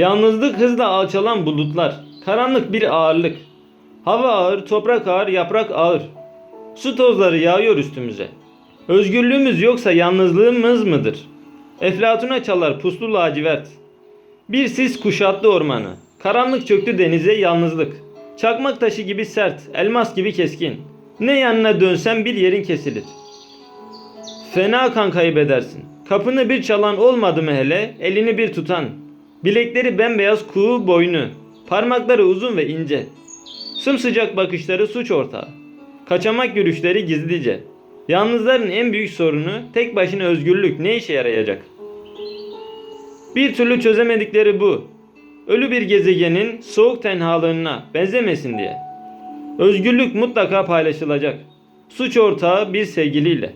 Yalnızlık hızla alçalan bulutlar. Karanlık bir ağırlık. Hava ağır, toprak ağır, yaprak ağır. Su tozları yağıyor üstümüze. Özgürlüğümüz yoksa yalnızlığımız mıdır? Eflatuna çalar puslu lacivert. Bir sis kuşattı ormanı. Karanlık çöktü denize yalnızlık. Çakmak taşı gibi sert, elmas gibi keskin. Ne yanına dönsen bir yerin kesilir. Fena kan kaybedersin. Kapını bir çalan olmadı mı hele, elini bir tutan. Bilekleri bembeyaz kuğu boynu. Parmakları uzun ve ince. Sımsıcak bakışları suç ortağı. Kaçamak yürüyüşleri gizlice. Yalnızların en büyük sorunu tek başına özgürlük ne işe yarayacak? Bir türlü çözemedikleri bu. Ölü bir gezegenin soğuk tenhalığına benzemesin diye. Özgürlük mutlaka paylaşılacak. Suç ortağı bir sevgiliyle.